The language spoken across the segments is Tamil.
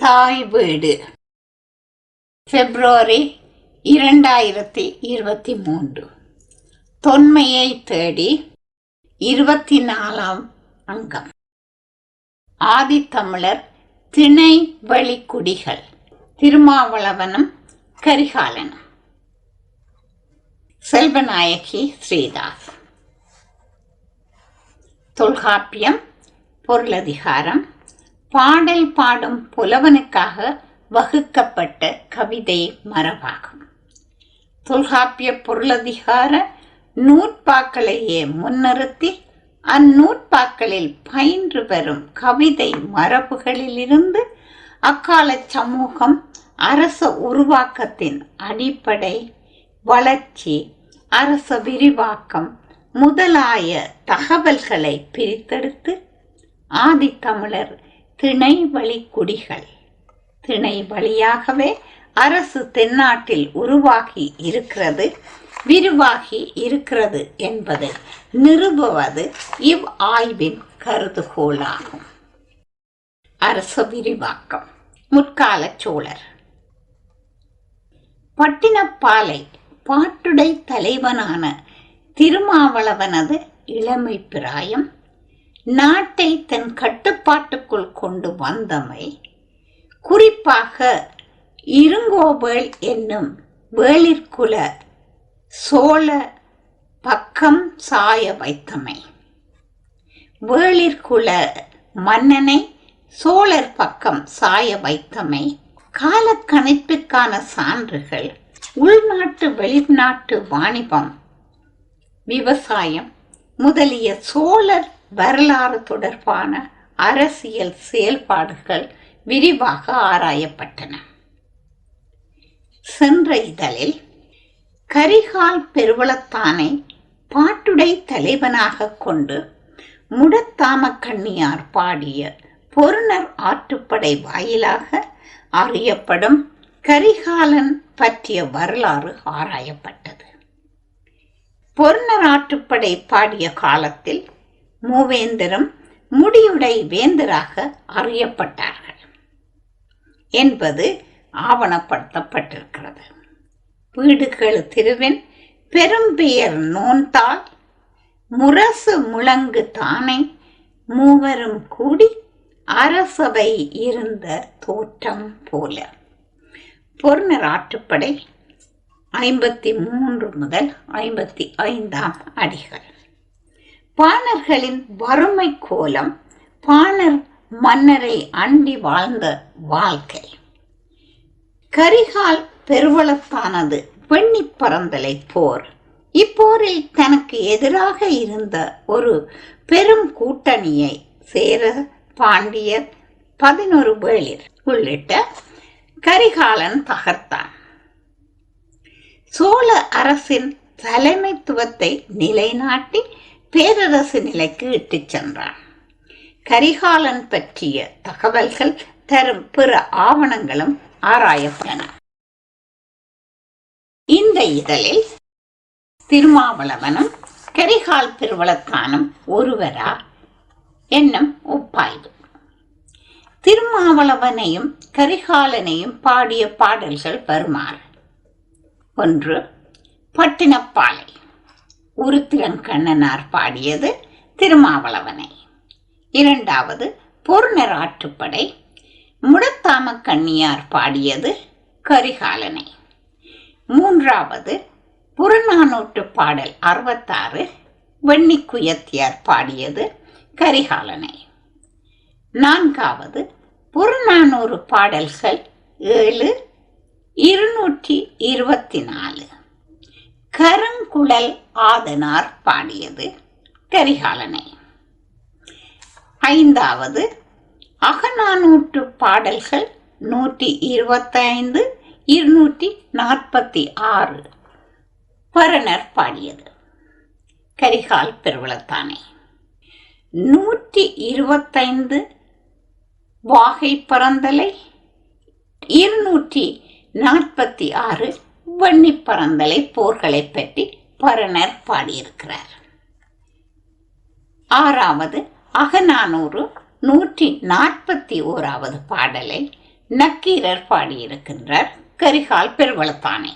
தாய் வீடு. பிப்ரவரி இரண்டாயிரத்தி இருபத்தி மூன்று தொன்மையை தேடி இருபத்தி நாலாம் அங்கம். ஆதித்தமிழர் திணை வழிக்குடிகள் திருமாவளவனம் கரிகாலனம். செல்வநாயகி ஸ்ரீதாஸ். தொல்காப்பியம் பொருளதிகாரம் பாடல் பாடும் புலவனுக்காக வகுக்கப்பட்ட கவிதை மரபாகும். தொல்காப்பிய பொருளதிகார நூற்பாக்களையே முன்னிறுத்தி அந்நூற்பாக்களில் பயின்று வரும் கவிதை மரபுகளிலிருந்து அக்கால சமூகம் அரச உருவாக்கத்தின் அடிப்படை வளர்ச்சி அரச விரிவாக்கம் முதலாய தகவல்களை பிரித்தெடுத்து ஆதித்தமிழர் திணை வழி குடிகள் திணை வழியாகவே அரசு தென்னாட்டில் உருவாகி இருக்கிறது விரிவாகி இருக்கிறது என்பதை நிறுவுவது இவ் ஆய்வின் கருதுகோளாகும். அரச விரிவாக்கம். முற்கால சோழர். பட்டினப்பாலை பாட்டுடை தலைவனான திருமாவளவனது இளமை பிராயம் நாட்டை தன் கட்டுப்பாட்டுக்குள் கொண்டு வந்தமை குறிப்பாக இருங்கோவேள் என்னும் வேளிற்குல சோழ பக்கம் சாய வைத்தமை. வேளிற்குல மன்னனை சோழர் பக்கம் சாய வைத்தமை காலக்கணிப்பிற்கான சான்றுகள் உள்நாட்டு வெளிநாட்டு வாணிபம் விவசாயம் முதலிய சோழர் வரலாறு தொடர்பான அரசியல் செயல்பாடுகள் விரிவாக ஆராயப்பட்டன. சென்ற இதழில் கரிகால் பெருவளத்தானை பாட்டுடை தலைவனாக கொண்டு முடத்தாமக்கண்ணியார் பாடிய பொருணர் ஆற்றுப்படை வாயிலாக அறியப்படும் கரிகாலன் பற்றிய வரலாறு ஆராயப்பட்டது. பொருணர் ஆற்றுப்படை பாடிய காலத்தில் மூவேந்தரும் முடியுடை வேந்தராக அறியப்பட்டார்கள் என்பது ஆவணப்படுத்தப்பட்டிருக்கிறது. வீடுகள் திருவின் பெரும்பெயர் நோன்தால் முரசு முழங்கு தானே மூவரும் கூடி அரசவை இருந்த தோற்றம் போல. பொருணர் ஆற்றுப்படை ஐம்பத்தி மூன்று முதல் ஐம்பத்தி ஐந்தாம் அடிகள். பாணர்களின் வறுமை கோலம் பாணர் மன்னரை அண்டி வாழ்ந்த வாழ்க்கை. கரிகால் பெருவளத்தானது வெண்ணி பறந்தலை போர். இப்போரில் தனக்கு எதிராக இருந்த ஒரு பெரும் கூட்டணியை சேர பாண்டியர் பதினொரு வேளிர் உள்ளிட்ட கரிகாலன் தகர்த்தான். சோழ அரசின் தலைமைத்துவத்தை நிலைநாட்டி பேரரசு நிலைக்கு இட்டுச் சென்றான். கரிகாலன் பற்றிய தகவல்கள் தரும் பிற ஆவணங்களும் ஆராயப்பட்டன. இந்த இதழில் திருமாவளவனும் கரிகால் பெருவளத்தானும் ஒருவரா என்னும் ஒப்பாய்வு. திருமாவளவனையும் கரிகாலனையும் பாடிய பாடல்கள் வருமாறு. ஒன்று பட்டினப்பாலை. உருத்திரன் கண்ணனார் பாடியது திருமாவளவனை. இரண்டாவது பொருணர் ஆற்றுப்படை. முடத்தாம கண்ணியார் பாடியது கரிகாலனை. மூன்றாவது புறநானூற்று பாடல் அறுபத்தாறு வெண்ணிக்குயத்தியார் பாடியது கரிகாலனை. நான்காவது புறநானூறு பாடல்கள் ஏழு இருநூற்றி இருபத்தி நாலு கருங்குழல் ஆதனார் பாடியது கரிகாலனை. ஐந்தாவது அகநானூற்று பாடல்கள் நூற்றி இருபத்தைந்து இருநூற்றி நாற்பத்தி ஆறு. பரணர் பாடியது கரிகால் பெருவளத்தானே. நூற்றி இருபத்தைந்து வாகை பறந்தலை இருநூற்றி நாற்பத்தி ஆறு வன்னி பறந்தலை போர்களை பற்றி பரணர் பாடியிருக்கிறார். ஆறாவது அகநானூறு நூற்றி நாற்பத்தி ஓராவது பாடலை நக்கீரர் பாடியிருக்கின்றார். கரிகால் பெருவளத்தானே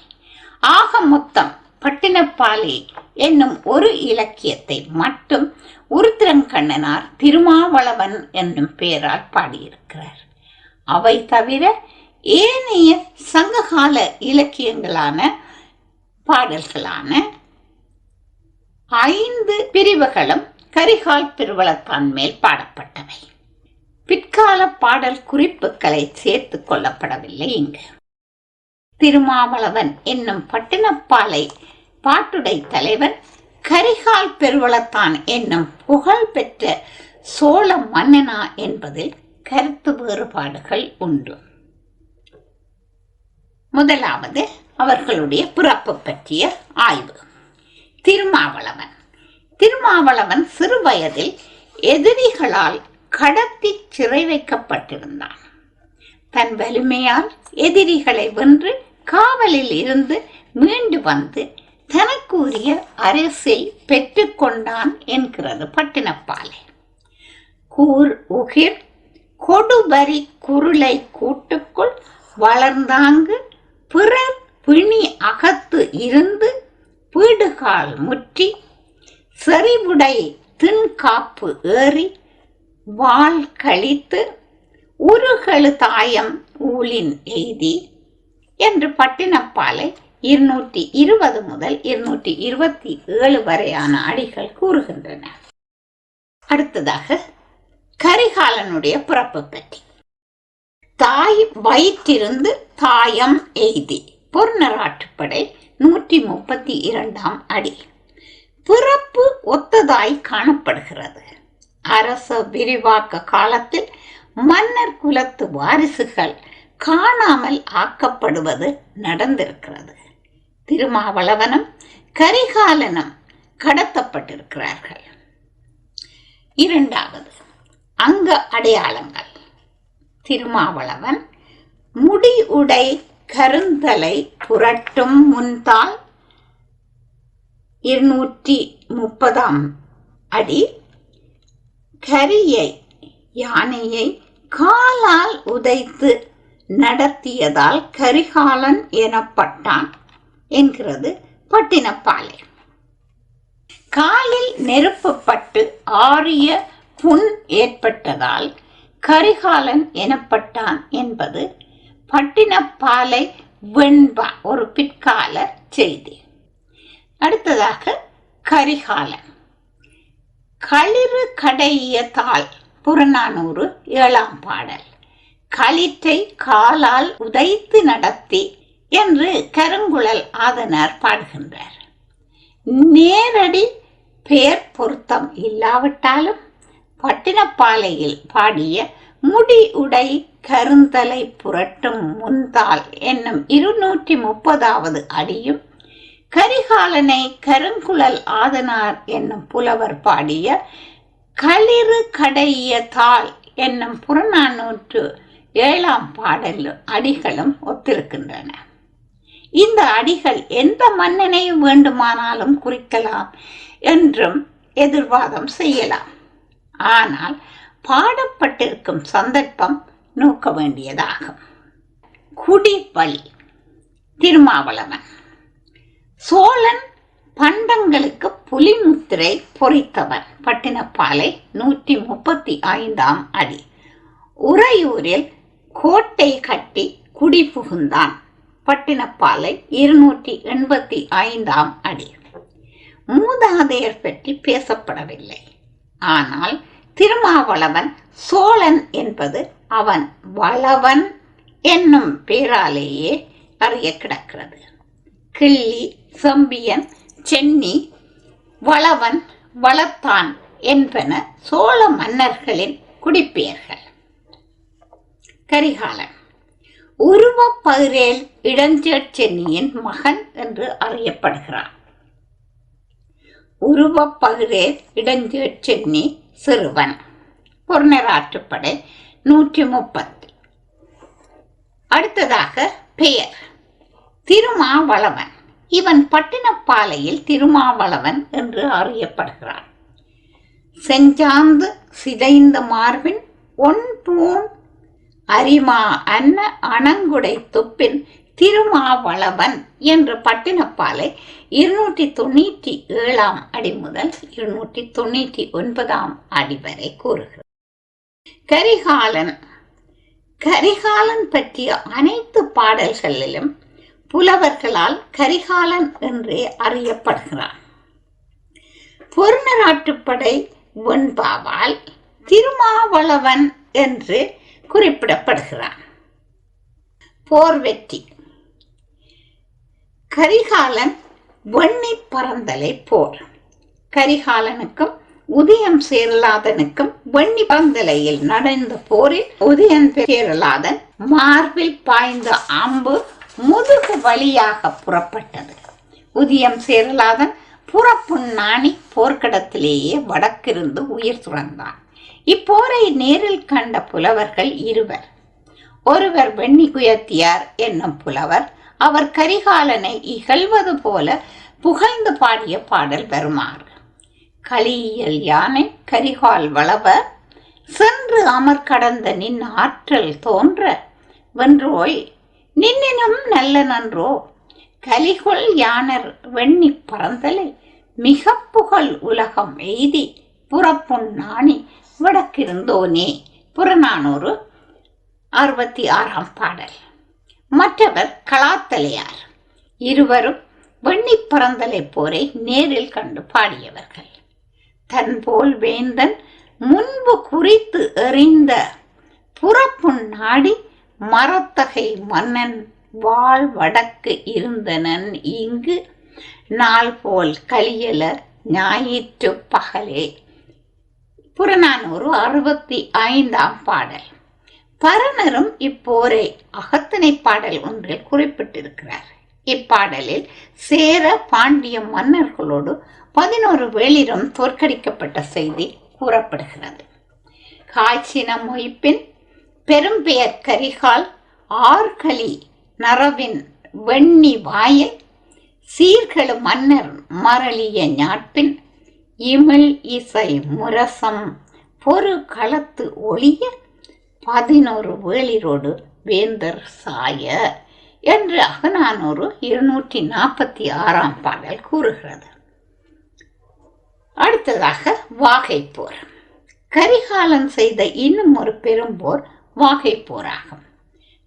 ஆக மொத்தம் பட்டினப்பாலே என்னும் ஒரு இலக்கியத்தை மட்டும் உருத்திரங்கண்ணனார் திருமாவளவன் என்னும் பெயரால் பாடியிருக்கிறார். அவை தவிர ஏனைய சங்ககால இலக்கியங்களான பாடல்களான ஐந்து பிரிவுகளும் கரிகால் பெருவளத்தான் மேல் பாடப்பட்டவை. பிற்கால பாடல் குறிப்புகளை சேர்த்து கொள்ளப்படவில்லை இங்கு. திருமாவளவன் என்னும் பட்டினப்பாலை பாட்டுடை தலைவன் கரிகால் பெருவளத்தான் என்னும் புகழ்பெற்ற சோழ மன்னனா என்பதில் கருத்து வேறுபாடுகள் உண்டு. முதலாவது அவர்களுடைய பிறப்பு பற்றிய ஆய்வு. திருமாவளவன். திருமாவளவன் சிறு வயதில் எதிரிகளால் கடத்தி சிறை வைக்கப்பட்டிருந்தான். தன் வலிமையால் எதிரிகளை வென்று காவலில் இருந்து மீண்டு வந்து தனக்குரிய அரசை பெற்றுக்கொண்டான் என்கிறது பட்டினப்பாலை. கூர் உகிர் கொடுபரி குருளை கூட்டுக்குள் வளர்ந்தாங்கு பிறர் பிணி அகத்து இருந்து பீடுகால் முற்றி செறிவுடை தின்காப்பு ஏறி வாள் கழித்து உருகழு தாயம் ஊழின் எய்தி என்று பட்டினப்பாலை இருநூற்றி இருபது முதல் இருநூற்றி இருபத்தி ஏழு வரையான அடிகள் கூறுகின்றன. அடுத்ததாக கரிகாலனுடைய பிறப்பு பற்றி. தாய் வயிற்றிருந்து தாயம் எய்தி. பொருநராற்றுப்படை நூற்றி முப்பத்தி இரண்டாம் அடி. பிறப்பு ஒத்ததாய் காணப்படுகிறது. அரச விரிவாக்க காலத்தில் மன்னர் குலத்து வாரிசுகள் காணாமல் ஆக்கப்படுவது நடந்திருக்கிறது. திருமாவளவனும் கரிகாலனும் கடத்தப்பட்டிருக்கிறார்கள். இரண்டாவது அங்க அடையாளங்கள். திருமாவளவன் முடி உடை கருந்தலை புரட்டும் முன்தால் இருநூற்றி முப்பதாம் அடி கரியை யானையை காலால் உதைத்து நடத்தியதால் கரிகாலன் எனப்பட்டான் என்கிறது பட்டினப்பாலை. காலில் நெருப்பப்பட்டு ஆரிய ஆறிய புண் ஏற்பட்டதால் கரிகாலன் எனப்பட்டான் என்பது பட்டினப்பாலை வெண்பா ஒரு பிற்கால செய்தி. அடுத்ததாக கரிகாலன். களிறு கடையதாள் புறநானூறு ஏழாம் பாடல். களிற்றை காலால் உதைத்து நடத்தி என்று கருங்குழல் ஆதனார் பாடுகின்றார். நேரடி பெயர் பொருத்தம் இல்லாவிட்டாலும் பட்டினப்பாலையில் பாடிய முடி உடை கருந்தலை புரட்டும் முந்தால் என்னும் இருநூற்றி முப்பதாவது அடியும் கரிகாலனை கருங்குழல் ஆதனார் என்னும் புலவர் பாடிய களிறு கடைய தாள் என்னும் புறநானூற்று ஏழாம் பாடல் அடிகளும் ஒத்திருக்கின்றன. இந்த அடிகள் எந்த மன்னனை வேண்டுமானாலும் குறிக்கலாம் என்றும் எதிர்வாதம் செய்யலாம். ஆனால் பாடப்பட்டிருக்கும் சந்தர்ப்பம் நோக்க வேண்டியதாகும். குடிவழி திருமாவளவன். சோழன் பண்டங்களுக்கு புலிமுத்திரை பொறித்தவன். பட்டினப்பாலை நூற்றி முப்பத்தி ஐந்தாம் அடி. உறையூரில் கோட்டை கட்டி குடி புகுந்தான். பட்டினப்பாலை இருநூற்றி எண்பத்தி ஐந்தாம் அடி. மூதாதையர் பற்றி பேசப்படவில்லை. ஆனால் திருமாவளவன் சோழன் என்பது அவன் வளவன் என்னும் பேராலேயே அறிய கிடக்கிறது. கிள்ளி செம்பியன் சென்னி வளவன் வளத்தான் என்பன சோழ மன்னர்களின் குடிப்பெயர்கள். கரிகாலன். உருவப்பகிரேல் இடஞ்சேட் சென்னியின் மகன் என்று அறியப்படுகிறான். உருவப்பகுதே இடஞ்சேர் சென்னி சிறுவன். பொருணராற்றுப்படை நூற்றி முப்பத்தி அடுத்ததாக பெயர். திருமாவளவன். இவன் பட்டினப்பாலையில் திருமாவளவன் என்று அறியப்படுகிறான். செஞ்சாந்து சிதைந்த மார்பின் ஒன் பூன் அரிமா அன்ன அணங்குடை துப்பின் திருமாவளவன் என்ற பட்டினப்பாலை இருநூற்றி தொண்ணூற்றி ஏழாம் அடி முதல் இருநூற்றி தொண்ணூற்றி ஒன்பதாம் அடி வரை கூறுகிறது. கரிகாலன் கரிகாலன் பற்றிய அனைத்து பாடல்களிலும் புலவர்களால் கரிகாலன் என்றே அறியப்படுகிறான். பொருநராட்டுப்படை வெண்பாவால் திருமாவளவன் என்று குறிப்பிடப்படுகிறான். போர் வெற்றி கரிகாலன் வெண்ணி பறந்தலை போர். கரிகாலனுக்கும் உதயம் சேரலாதனுக்கும் வெண்ணி பறந்தலையில் நடந்த போரில் உதயன் சேரலாதன் மார்பில் பாய்ந்த அம்பு முதுகு வழியாக புறப்பட்டது. உதயம் சேரலாதன் புறப்புண்ணாணி போர்க்களத்திலேயே வடக்கிருந்து உயிர் துறந்தான் இப்போரை நேரில் கண்ட புலவர்கள் இருவர். ஒருவர் வெண்ணி குயத்தியார் என்னும் புலவர் அவர் கரிகாலனை இகழ்வது போல புகழ்ந்து பாடிய பாடல் வருமாறு. களியியல் யானை கரிகால் வளவ சென்று அமர் கடந்த நின் ஆற்றல் தோன்ற வென்றோய் நின்னினும் நல்ல நன்றோ. கலிகொள் யானர் வெண்ணி பறந்தலை மிக புகழ் உலகம் எய்தி புறப்புண் நாணி வடக்கிருந்தோனே. புறநானூறு அறுபத்தி ஆறாம் பாடல். மற்றவர் கலாத்தலையார். இருவரும் வெண்ணி பறந்தலை போரை நேரில் கண்டு பாடியவர்கள். தன்போல் வேந்தன் முன்பு குறித்து எறிந்த புறப்பு நாடி மரத்தகை மன்னன் வாழ் வடக்கு இருந்தனன் இங்கு நாள் போல் கலியல ஞாயிற்று பகலே. புறநானூறு அறுபத்தி ஐந்தாம் பாடல். பரணரும் இப்போரை அகத்தனை பாடல் ஒன்றில் குறிப்பிட்டிருக்கிறார். இப்பாடலில் சேர பாண்டிய மன்னர்களோடு பதினோரு வேளிரும் தோற்கடிக்கப்பட்ட செய்தி கூறப்படுகிறது. காய்ச்சின மொய்ப்பின் பெரும்பெயர் கரிகால் ஆர்களி நரவின் வெண்ணி வாயில் சீர்களு மன்னர் மரளிய ஞாட்பின் இமிழ் இசை முரசம் பொறு களத்து ஒளிய பதினோரு வேளிரோடு வேந்தர் சாய என்று அகநானூறு இருநூற்றி நாற்பத்தி ஆறாம் பாடல் கூறுகிறது. அடுத்ததாக வாகைப்போர். கரிகாலன் செய்த இன்னும் ஒரு பெரும்போர் வாகைப்போராகும்.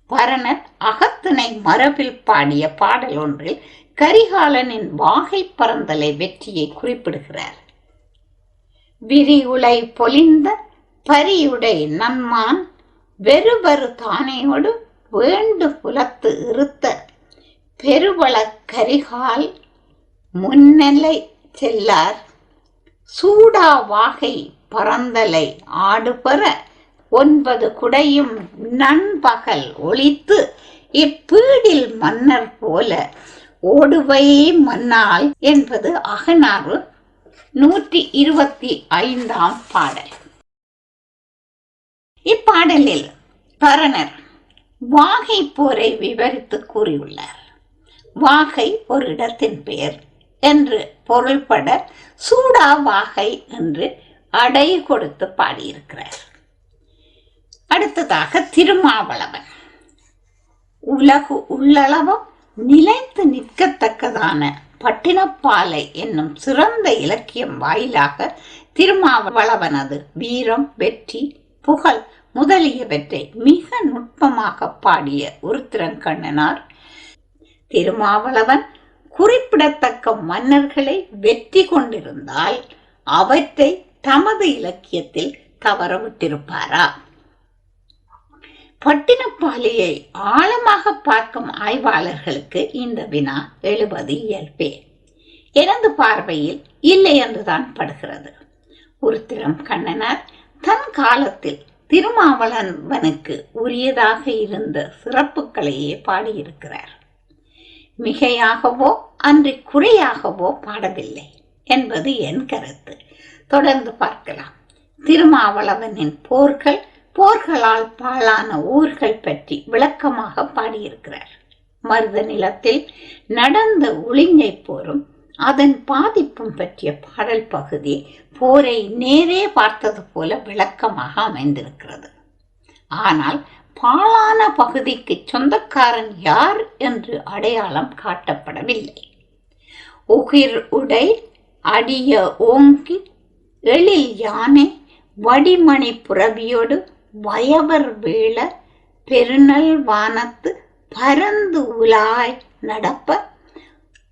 பரணர் அகத்திணை மரபில் பாடிய பாடல் ஒன்றில் கரிகாலனின் வாகை பறந்தலை வெற்றியை குறிப்பிடுகிறார். விரிவுளை பொலிந்த பரியுடை நம்மான் வெறுபரு தானையோடு வேண்டு புலத்து இருத்த பெருவள கரிகால் முன்னலை செல்லார். சூடா வாகை பறந்தலை ஆடுபெற ஒன்பது குடையும் நண்பகல் ஒளித்து இப்பீடில் மன்னர் போல ஓடுவை மன்னால் என்பது அகனாறு நூற்றி இருபத்தி ஐந்தாம் பாடல். இப்பாடலில் பரணர் வாகை போரை விவரித்து கூறியுள்ளார். வாகை ஒரு இடத்தின் பெயர் என்று பொருள்பட சூடா வாகை என்று அடை கொடுத்து பாடியிருக்கிறார். அடுத்ததாக திருமாவளவன். உலகு உள்ளளவும் நிலைத்து நிற்கத்தக்கதான பட்டினப்பாலை என்னும் சிறந்த இலக்கியம் வாயிலாக திருமாவளவனது வீரம் வெற்றி புகழ் முதலியவற்றை மிக நுட்பமாக பாடிய உருத்திரங்கண்ணனார் திருமாவளவன் குறிப்பிடத்தக்க மன்னர்களை வெற்றி கொண்டிருந்தால் அவற்றை தமது இலக்கியத்தில் தவறவிட்டிருப்பாரா பட்டினப்பாளியை ஆழமாக பார்க்கும் ஆய்வாளர்களுக்கு இந்த வினா எழுபது இயல்பே. எனது பார்வையில் இல்லை என்றுதான் படுகிறது. உருத்திரம் கண்ணனார் தன் காலத்தில் திருமாவளவனுக்கு உரியதாக இருந்த சிறப்புகளையே பாடியிருக்கிறார். மிகையாகவோ அன்று குறையாகவோ பாடவில்லை என்பது என் கருத்து. தொடர்ந்து பார்க்கலாம். திருமாவளவனின் போர்கள் போர்களால் பாழான ஊர்கள் பற்றி விளக்கமாக பாடியிருக்கிறார். மருத நிலத்தில் நடந்த உளிஞ்சை போரும் அதன் பாதிப்பும் பற்றிய பாடல் பகுதி போரை நேரே பார்த்தது போல விளக்கமாக அமைந்திருக்கிறது. ஆனால் பாழான பகுதிக்கு சொந்தக்காரன் யார் என்று அடையாளம் காட்டப்படவில்லை. உகிர் உடை அடிய ஓங்கி எழில் யானை வடிமணி புறவியோடு வயவர் வேள பெருநல் வானத்து பரந்து உலாய் நடப்ப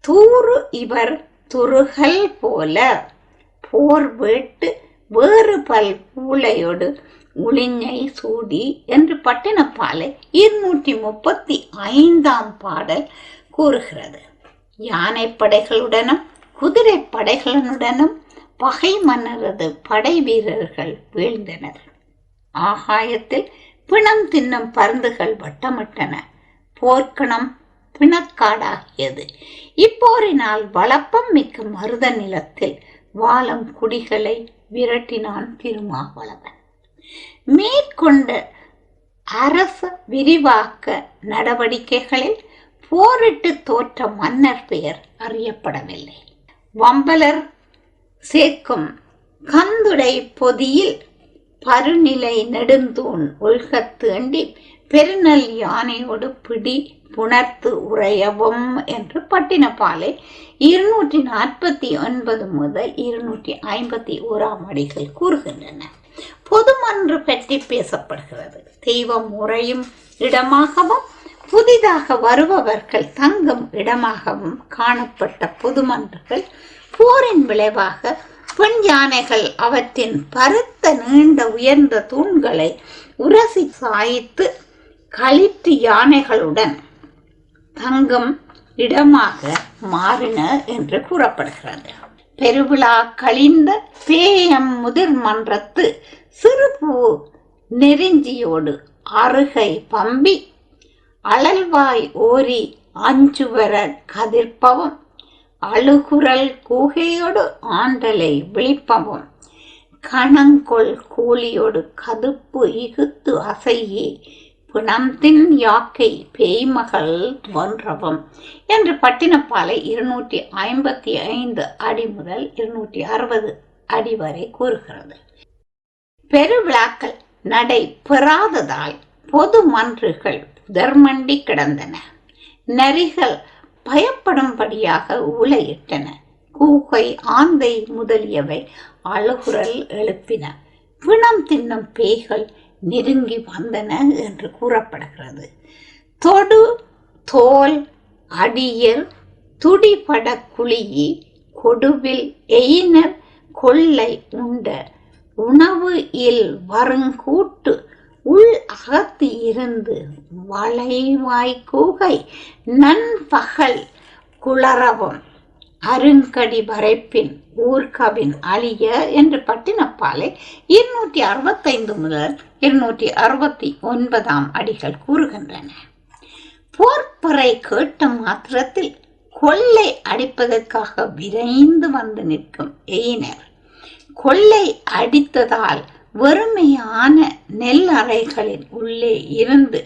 தூறு இவர் துருகல் போல. போர் வேட்டு வேறு பல் பூளையோடு உளிஞை சூடி என்று பட்டினப்பாலை இருநூற்றி முப்பத்தி ஐந்தாம் பாடல் கூறுகிறது. யானை படைகளுடனும் குதிரை படைகளுடனும் பகை மன்னரது படை வீரர்கள் வீழ்ந்தனர். ஆகாயத்தில் பிணம் தின்னும் பருந்துகள் வட்டமிட்டன. போர்க்கணம் பிணக்காடாகியது. இப்போரினால் வளப்பம் மிக்க மருத நிலத்தில் வாழம் குடிகளை விரட்டினான் திருமாவளவன். மேற்கொண்ட அரச விரிவாக்க நடவடிக்கைகளில் போரிட்டு தோற்ற மன்னர் பெயர் அறியப்படவில்லை. வம்பலர் சேர்க்கும் கந்துடை பொதியில் பருநிலை நெடுந்தூண் ஒல்கத் தேண்டி பெருநல் யானையோடு பிடி புணர்த்து உறையவும் என்று பட்டினப்பாலை இருநூற்றி நாற்பத்தி ஒன்பது முதல் இருநூற்றி ஐம்பத்தி ஓராம் அடிகள் கூறுகின்றன. பொதுமன்று பற்றி பேசப்படுகிறது. தெய்வம் உறையும் இடமாகவும் புதிதாக வருபவர்கள் தங்கும் இடமாகவும் காணப்பட்ட பொதுமன்றுகள் போரின் விளைவாக பெண் யானைகள் அவற்றின் பருத்த நீண்ட உயர்ந்த தூண்களை உரசி சாய்த்து களிற்று யானைகளுடன் தங்கும் இடமாக மாறின என்று கூறப்படுகிறது. பெருவிழா கழிந்த பேயம் முதிர் மன்றத்து சிறுபூ நெருஞ்சியோடு அருகை பம்பி அழல்வாய் ஓரி அஞ்சுவர கதிர்ப்பவும் அழுகுரல் கூகையோடு ஆண்டலை விழிப்பவும் கணங்கொள் கூலியோடு கதுப்பு இகுத்து அசையே பிணந்தின் யாக்கை பேய்மகள் தோன்றவும் என்று பட்டினப்பாலை இருநூற்றி ஐம்பத்தி ஐந்து அடி முதல் இருநூற்றி அறுபது அடி வரை கூறுகிறது. பெருவிழாக்கள் நடை பெறாததால் பொது மன்றுகள் புதர்மண்டி கிடந்தன. நரிகள் பயப்படும்படியாக உலையிட்டன கூகை ஆந்தை முதலியவை அழுகுரல் எழுப்பின. பிணம் தின்னும் பேய்கள் நெருங்கி வந்தன என்று கூறப்படுகிறது. தொடு தோல் அடியர் துடிபட குழியி கொடுவில் எயினர் கொள்ளை உண்ட உணவு இல் வருங்கூட்டு உள் அகத்து இருந்து வளைவாய் கூகை நண்பகல் குளரவும். அருங்கடி வரைப்பின் ஊர்கவின் அழிய என்று பட்டினப்பாலை இருநூற்றி அறுபத்தைந்து முதல் இருநூற்றி அறுபத்தி ஒன்பதாம் அடிகள் கூறுகின்றன. போர்ப்பறை கேட்ட மாத்திரத்தில் கொள்ளை அடிப்பதற்காக விரைந்து வந்து நிற்கும் எயினர். கொள்ளை அடித்ததால் வெறுமையான நெல் அறைகளின் உள்ளே இருந்து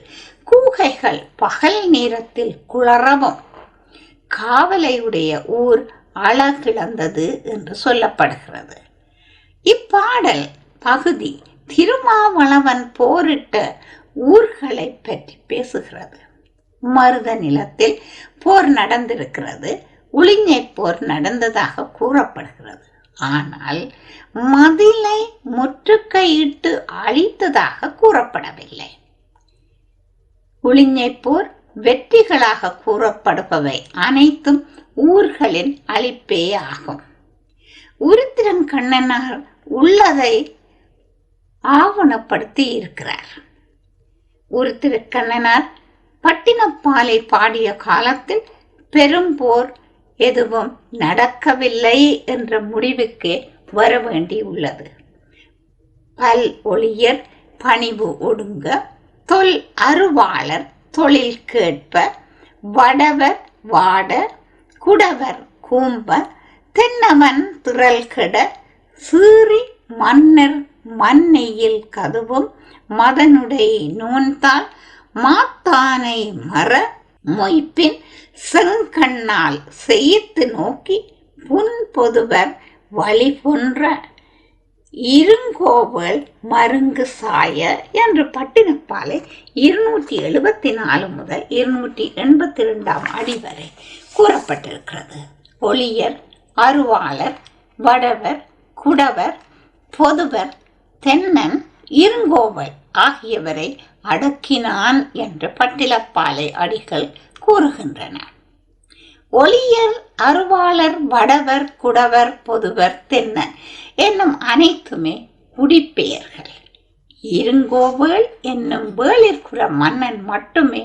கூகைகள் பகல் நேரத்தில் குளரவும் காவலையுடைய ஊர் அழகிழந்தது என்று சொல்லப்படுகிறது. இப்பாடல் பகுதி திருமாவளவன் போரிட்ட ஊர்களை பற்றி பேசுகிறது. மருத நிலத்தில் போர் நடந்திருக்கிறது. உளிஞை போர் நடந்ததாக கூறப்படுகிறது. ஆனால் மதிலை முற்றுகையிட்டு அழித்ததாக கூறப்படவில்லை. உளிஞை போர் வெற்றிகளாக கூறப்படுபவை அனைத்தும் ஊர்களின் அழிப்பே ஆகும். உருத்திரன் கண்ணனார் உள்ளதை ஆவணப்படுத்தி இருக்கிறார். உருத்திர கண்ணனார் பட்டினப்பாலை பாடிய காலத்தில் பெரும் போர் எதுவும் நடக்கவில்லை என்ற முடிவுக்கு வர வேண்டியுள்ளது. பல் ஒளியர் பணிவு ஒடுங்க தொல் அருவாளர் தொழில் கேட்ப வடவர் வாட குடவர் கூம்ப தென்னவன் திரள் கெட சீறி மன்னர் மண்ணெயில் கதுவும் மதனுடைய நூன்தால் மாத்தானை மற மொய்ப்பின் செங்கண்ணால் செய்த்து நோக்கி புன் பொதுவர் வழி போன்ற இருங்கோவல் மருங்கு சாய என்று பட்டினப்பாலை இருநூற்றி எழுபத்தி நாலு முதல் இருநூற்றி எண்பத்தி ரெண்டாம் அடி வரை கூறப்பட்டிருக்கிறது. ஒளியர் அருவாளர் வடவர் குடவர் பொதுவர் தென்னன் இருங்கோவல் ஆகியவரை அடக்கினான் என்று பட்டிலப்பாலை அடிகள் கூறுகின்றன. ஒளியர் அருவாளர் வடவர் குடவர் பொதுவர் தென்ன என்னும் அனைத்துமே குடிப்பெயர்கள். இருங்கோவேள் என்னும் வேளிற்குற மன்னன் மட்டுமே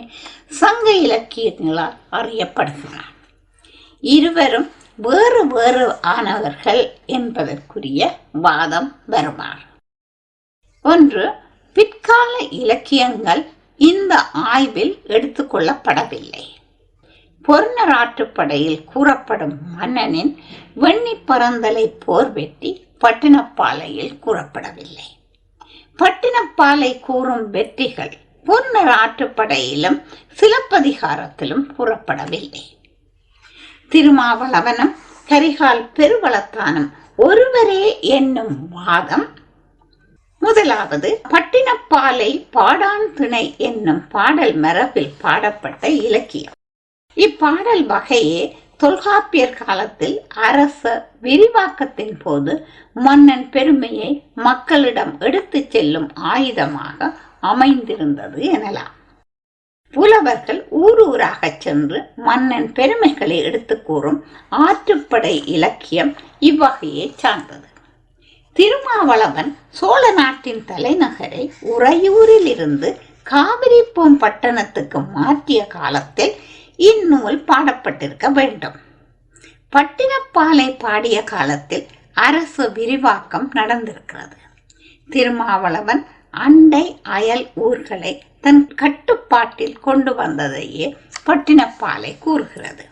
சங்க இலக்கியங்களால் அறியப்படுகிறான். இருவரும் வேறு வேறு ஆனவர்கள் என்பதற்குரிய வாதம் வருவார் ஒன்று பிற்கால இலக்கியங்கள் இந்த ஆய்வில் எடுத்துக்கொள்ளப்படவில்லை பொருணராற்றுப்படையில் கூறப்படும் மன்னனின் வெண்ணி பரந்தலை போர் வெற்றி பட்டினப்பாலையில் கூறப்படவில்லை. பட்டினப்பாலை கூறும் வெற்றிகள் பொன்னர் ஆற்றுப்படையிலும் சிலப்பதிகாரத்திலும் கூறப்படவில்லை. திருமாவளவனும் கரிகால் பெருவளத்தானும் ஒருவரே என்னும் வாதம். முதலாவது பட்டினப்பாலை பாடான் திணை என்னும் பாடல் மரபில் பாடப்பட்ட இலக்கியம். இப்பாடல் வகையே தொல்காப்பியர் காலத்தில் அரச விரிவாக்கத்தின் போது மன்னன் பெருமையை மக்களிடம் எடுத்துச் செல்லும் ஆயுதமாக அமைந்திருந்தது எனலாம். புலவர்கள் ஊர் ஊராக சென்று மன்னன் பெருமைகளை எடுத்து கூறும் ஆற்றுப்படை இலக்கியம் இவ்வகையை சார்ந்தது. திருமாவளவன் சோழ நாட்டின் தலைநகரை உறையூரில் இருந்து காவிரிப்பூம் பட்டணத்துக்கு மாற்றிய காலத்தில் இந்நூல் பாடப்பட்டிருக்க வேண்டும். பட்டினப்பாலை பாடிய காலத்தில் அரசு விரிவாக்கம் நடந்திருக்கிறது. திருமாவளவன் அண்டை அயல் ஊர்களை தன் கட்டுப்பாட்டில் கொண்டு வந்ததையே பட்டினப்பாலை கூறுகிறது.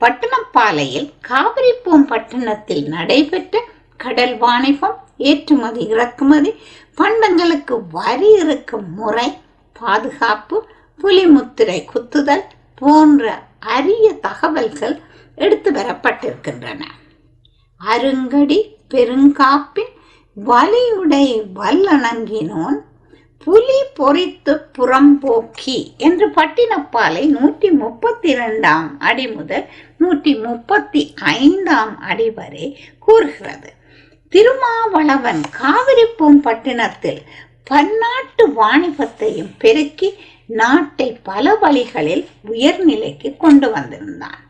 பட்டினப்பாலையில் காவிரிப்பூம் பட்டணத்தில் நடைபெற்ற கடல் வாணிபம் ஏற்றுமதி இறக்குமதி பண்டங்களுக்கு வரி இருக்கும் முறை பாதுகாப்பு புலிமுத்திரை குத்துதல் போன்ற அரிய தகவல்கள் எடுத்து வரப்பட்டிருக்கின்றன. அருங்கடி பெருங்காப்பின் வலியுடை வல்லணங்கினோன் புலி பொறித்து புறம்போக்கி என்று பட்டினப்பாலை நூற்றி முப்பத்தி இரண்டாம் அடி முதல் நூற்றி முப்பத்தி ஐந்தாம் அடி வரை கூறுகிறது. திருமாவளவன் காவிரி பூம்பட்டினத்தில் பன்னாட்டு வாணிபத்தையும் பெருக்கி நாட்டை பல வழிகளில் உயர்நிலைக்கு கொண்டு வந்திருந்தான்.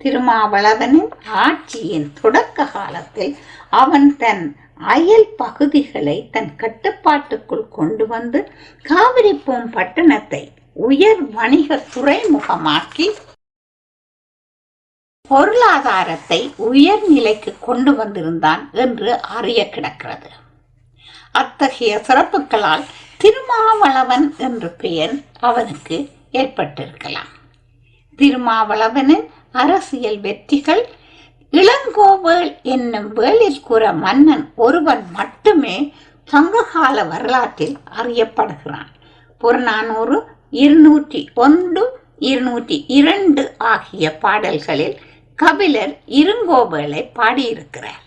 திருமாவளவனின் ஆட்சியின் தொடக்க காலத்தில் அவன் தன் அயல் பகுதிகளை தன் கட்டுப்பாட்டுக்குள் கொண்டு வந்து காவிரிப்பூம் பட்டணத்தை உயர் வணிக துறைமுகமாக்கி பொருளாதாரத்தை உயர்நிலைக்கு கொண்டு வந்திருந்தான் என்று அறிய கிடக்கிறது. அத்தகைய சிறப்புகளால் திருமாவளவன் என்ற பெயர் அவனுக்கு ஏற்பட்டிருக்கலாம். திருமாவளவனின் அரசியல் வெற்றிகள் இளங்கோவேள் என்னும் வேளிற்குற மன்னன் ஒருவன் மட்டுமே சங்ககால வரலாற்றில் அறியப்படுகிறான். புறநானூறு இருநூற்றி ஒன்று இருநூற்றி இரண்டு ஆகிய பாடல்களில் கபிலர் இருங்கோவேளை பாடியிருக்கிறார்.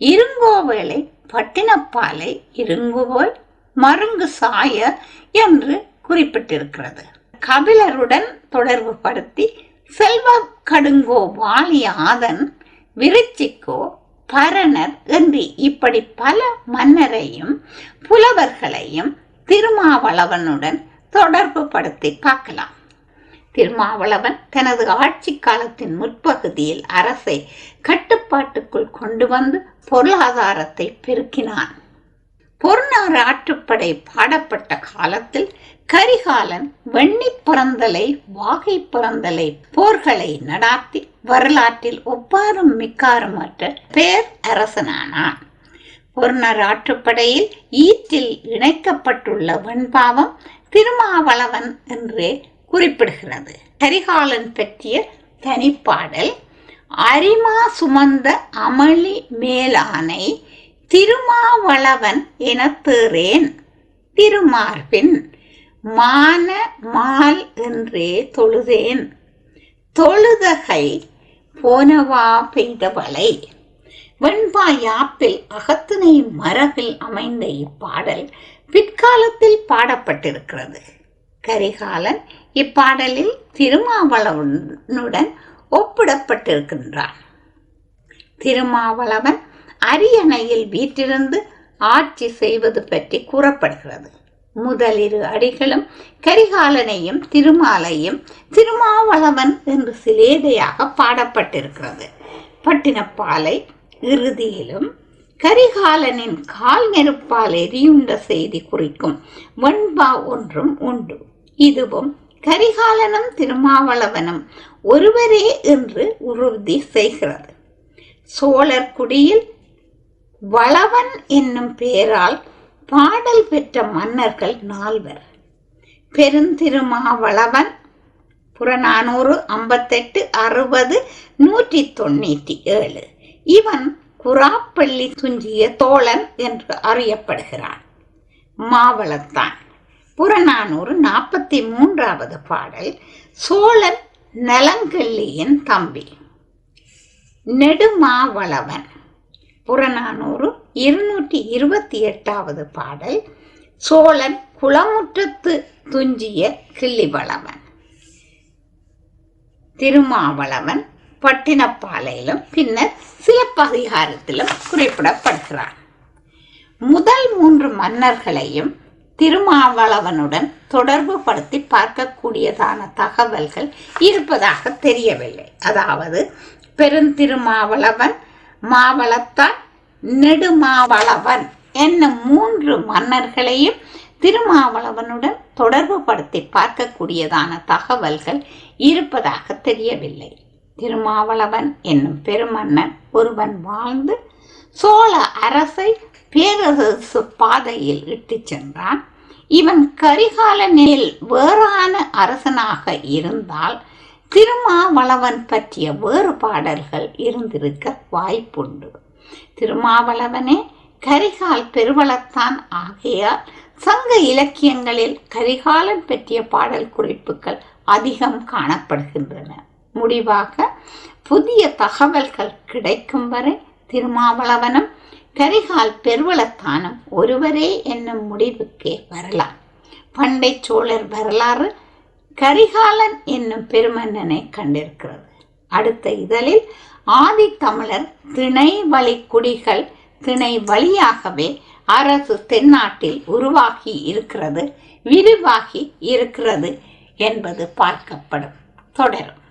இருங்கோவேளை பட்டினப்பாலை இருங்குவோல் மருங்கு சாய என்று குறிப்பிட்டிருக்கிறது. கபிலருடன் தொடர்பு படுத்தி செல்வ கடுங்கோ வாலியாதன் விருச்சிக்கோ பரணர் என்று இப்படி பல மன்னரையும் புலவர்களையும் திருமாவளவனுடன் தொடர்பு படுத்தி பார்க்கலாம். திருமாவளவன் தனது ஆட்சி காலத்தின் முற்பகுதியில் அரசை கட்டுப்பாட்டுக்குள் கொண்டு வந்து பொருளாதாரத்தை பெருக்கினான். பொருளாறு ஆற்றுப்படை பாடப்பட்ட காலத்தில் கரிகாலன் வெண்ணி பிறந்தலை வாகை பிறந்தலை போர்களை நடாத்தி வரலாற்றில் ஒப்பாரும் மிக்காருமற்ற பேர் அரசனானான். பொருணர் ஆற்றுப்படையில் ஈற்றில் இணைக்கப்பட்டுள்ள வெண்பாவம் திருமாவளவன் என்றே குறிப்பிடுகிறது. கரிகாலன் பற்றிய தனிப்பாடல் அரிமா சுமந்த அமளி மேலானை திருமாவளவன் என தேறேன் திருமார்பின் மான மால் என்றே தொழுதேன். தொழுதகை போனவா பெய்தவளை. வெண்பா யாப்பில் மரபில் அமைந்த இப்பாடல் பிற்காலத்தில் பாடப்பட்டிருக்கிறது. கரிகாலன் இப்பாடலில் திருமாவளவனுடன் ஒப்பிடப்பட்டிருக்கின்றான். திருமாவளவன் அரியணையில் வீற்றிருந்து ஆட்சி செய்வது பற்றி கூறப்படுகிறது. முதலிரு அடிகளும் கரிகாலனையும் திருமாலையும் திருமாவளவன் என்று சிலேதையாக பாடப்பட்டிருக்கிறது. பட்டினப்பாலை இறுதியிலும் கரிகாலனின் கால் நெருப்பால் எரியுண்ட செய்தி குறிக்கும் வெண்பா ஒன்றும் உண்டு. இதுவும் கரிகாலனும் திருமாவளவனும் ஒருவரே என்று உறுதி செய்கிறது. சோழர் குடியில் வளவன் என்னும் பெயரால் பாடல் பெற்ற மன்னர்கள் நால்வர். பெருந்திருமாவளவன் புறநானூறு ஐம்பத்தெட்டு அறுபது நூற்றி தொண்ணூற்றி ஏழு. இவன் குராப்பள்ளி துஞ்சிய தோழன் என்று அறியப்படுகிறான். மாவளத்தான். புறநானூறு நாற்பத்தி மூன்றாவது பாடல் சோழன் நலங்கள்ளியின் தம்பி. நெடுமாவளவன். புறநானூறு இருநூற்றி இருபத்தி எட்டாவது பாடல் சோழன் குளமுற்றத்து துஞ்சிய கிள்ளிவளவன். திருமாவளவன் பட்டினப்பாலையிலும் பின்னர் சிலப்பதிகாரத்திலும் குறிப்பிடப்படுகிறான். முதல் மூன்று மன்னர்களையும் திருமாவளவனுடன் தொடர்பு படுத்தி பார்க்கக்கூடியதான தகவல்கள் இருப்பதாக தெரியவில்லை. அதாவது பெருந்திருமாவளவன் மாவளத்தான் நெடுமாவளவன் என்னும் மூன்று மன்னர்களையும் திருமாவளவனுடன் தொடர்பு படுத்தி பார்க்கக்கூடியதான தகவல்கள் இருப்பதாக தெரியவில்லை. திருமாவளவன் என்னும் பெருமன்னன் ஒருவன் வாழ்ந்து சோழ அரசை பேரரசு பாதையில் இட்டுச் சென்றான். இவன் கரிகாலனில் வேறான அரசனாக இருந்தால் திருமாவளவன் பற்றிய வேறு பாடல்கள் இருந்திருக்க வாய்ப்புண்டு. திருமாவளவனே கரிகால் பெருவளத்தான் ஆகையால் சங்க இலக்கியங்களில் கரிகாலன் பற்றிய பாடல் குறிப்புகள் அதிகம் காணப்படுகின்றன. முடிவாக புதிய தகவல்கள் கிடைக்கும் வரை திருமாவளவனும் கரிகால் பெருவளத்தானும் ஒருவரே என்னும் முடிவுக்கே வரலாம். பண்டை சோழர் வரலாறு கரிகாலன் என்னும் பெருமன்னனை கண்டிருக்கிறது. அடுத்த இதழில் ஆதி தமிழர் திணை வழி குடிகள் திணை வழியாகவே அரசு தென்னாட்டில் உருவாகி இருக்கிறது விரிவாகி இருக்கிறது என்பது பார்க்கப்படும். தொடரும்.